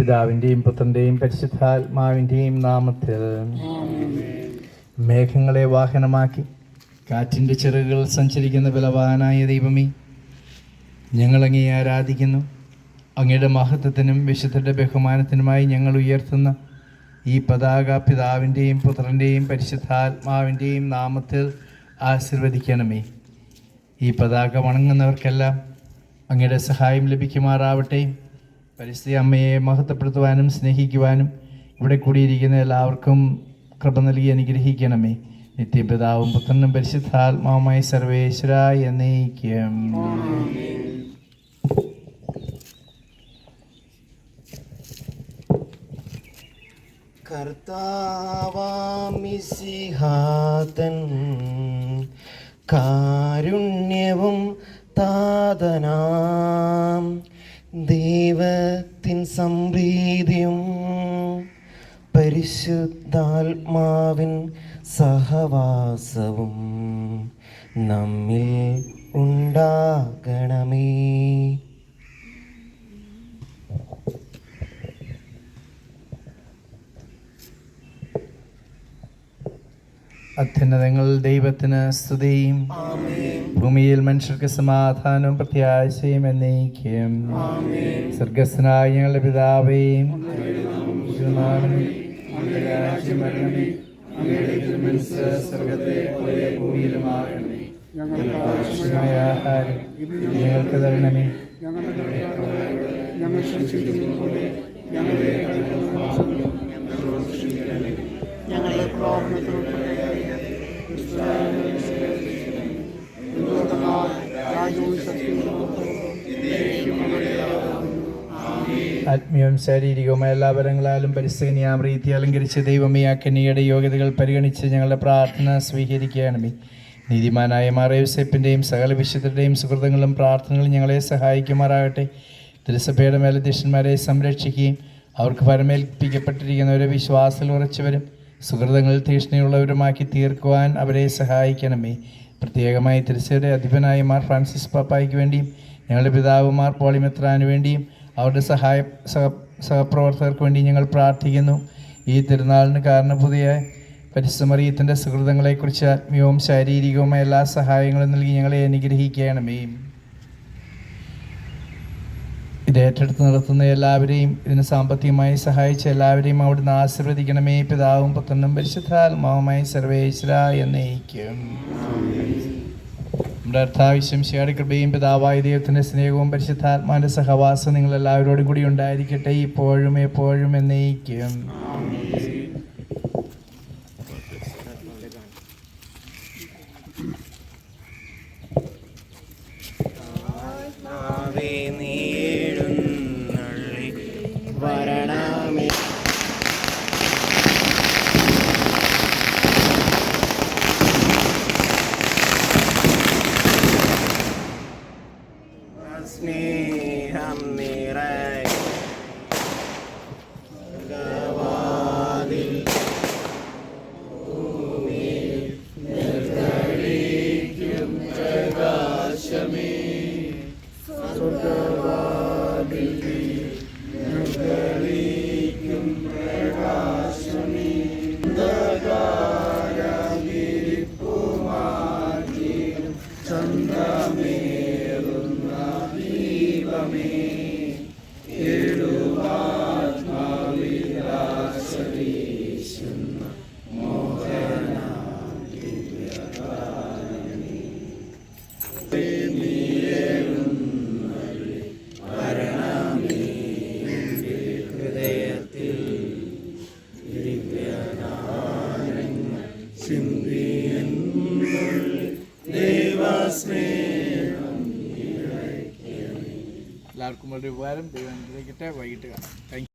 പിതാവിന്റെയും പുത്രന്റെയും പരിശുദ്ധാത്മാവിന്റെയും നാമത്തിൽ മേഘങ്ങളെ വാഹനമാക്കി കാറ്റിന്റെ ചിറകുകൾ സഞ്ചരിക്കുന്ന ബലവാനായ ദൈവമേ ഞങ്ങളങ്ങേ ആരാധിക്കുന്നു. അങ്ങയുടെ മഹത്വത്തിനും വിശുദ്ധരുടെ ബഹുമാനത്തിനുമായി ഞങ്ങൾ ഉയർത്തുന്ന ഈ പതാക പിതാവിന്റെയും പുത്രന്റെയും പരിശുദ്ധാത്മാവിന്റെയും നാമത്തിൽ ആശീർവദിക്കണമേ. ഈ പതാക വണങ്ങുന്നവർക്കെല്ലാം അങ്ങയുടെ സഹായം ലഭിക്കുമാറാവട്ടെ. പരിസ്ഥിതി അമ്മയെ മഹത്വപ്പെടുത്തുവാനും സ്നേഹിക്കുവാനും ഇവിടെ കൂടിയിരിക്കുന്ന എല്ലാവർക്കും കൃപ നൽകി അനുഗ്രഹിക്കണമേ. നിത്യപിതാവും പുത്രനും പരിശുദ്ധാത്മാവുമായി സർവേശ്വര എന്നേക്കും. കർത്താവാമിസിഹാതൻ കാരുണ്യവും താതനാം. ദൈവത്തിൻ സംപ്രീതിയും പരിശുദ്ധാത്മാവിൻ സഹവാസവും നമ്മിൽ ഉണ്ടാകണമേ. അത്യുന്നതങ്ങൾ ദൈവത്തിന് സ്തുതിയും. ഭൂമിയിൽ മനുഷ്യർക്ക് സമാധാനവും പ്രത്യാശയും എന്നേക്കും. സ്വർഗസ്നായ ഞങ്ങളുടെ പിതാവേയും ഞങ്ങൾക്ക് തരണമേ. രാജ്യം ആത്മീയവും ശാരീരികവുമായ എല്ലാ വരങ്ങളാലും ആ പ്രീതി അലങ്കരിച്ച് ദൈവമേ ആ കന്യയുടെ യോഗ്യതകൾ പരിഗണിച്ച് ഞങ്ങളുടെ പ്രാർത്ഥന സ്വീകരിക്കുകയാണമേ നീതിമാനായ മാറേവ്സേപ്പിന്റെയും സകല വിശുദ്ധരുടെയും സുഹൃത്തുക്കളും പ്രാർത്ഥനകളും ഞങ്ങളെ സഹായിക്കുമാറാകട്ടെ. തിരുസഭയുടെ മേലധ്യക്ഷന്മാരെ സംരക്ഷിക്കുകയും അവർക്ക് പരമേൽപ്പിക്കപ്പെട്ടിരിക്കുന്നവരെ വിശ്വാസത്തിൽ ഉറച്ചവരും സുഹൃതങ്ങളിൽ തീക്ഷ്ണയുള്ളവരുമാക്കി തീർക്കുവാൻ അവരെ സഹായിക്കണമേ. പ്രത്യേകമായി തിരുസഭയുടെ അധിപനായ മാർ ഫ്രാൻസിസ് പാപ്പായ്ക്ക് വേണ്ടിയും ഞങ്ങളുടെ പിതാവ് മാർ പോളിമെത്രാന് വേണ്ടിയും അവരുടെ സഹായ സഹ സഹപ്രവർത്തകർക്ക് വേണ്ടി ഞങ്ങൾ പ്രാർത്ഥിക്കുന്നു. ഈ തിരുനാളിന് കാരണപുതിയ പരിശ്രമറിയത്തിന്റെ സുഹൃതങ്ങളെക്കുറിച്ച് ആത്മീയവും ശാരീരികവുമായ എല്ലാ സഹായങ്ങളും നൽകി ഞങ്ങളെ അനുഗ്രഹിക്കണമേ. ഇത് ഏറ്റെടുത്ത് നടത്തുന്ന എല്ലാവരെയും ഇതിന് സാമ്പത്തികമായി സഹായിച്ച എല്ലാവരെയും അവിടുന്ന് ആശീർവദിക്കണമേ. പിതാവും പുത്രനും പരിശുദ്ധാത്മാവുമായി സർവേശ്വര എന്നേക്കും. നമ്മുടെ അർത്ഥാവശ്യം ശിയാടി കൃപയും പിതാവായ ദൈവത്തിന്റെ സ്നേഹവും പരിശുദ്ധാത്മാന്റെ സഹവാസം നിങ്ങൾ എല്ലാവരോടും കൂടി ഉണ്ടായിരിക്കട്ടെ. ഇപ്പോഴും എപ്പോഴും എന്നേക്കും. ആവേ Amen. Mm -hmm. എല്ലാവർക്കും വളരെ ഉപകാരം. ദൈവം അനുഗ്രഹിക്കട്ടെ. വൈകിട്ട് കാണാം. താങ്ക്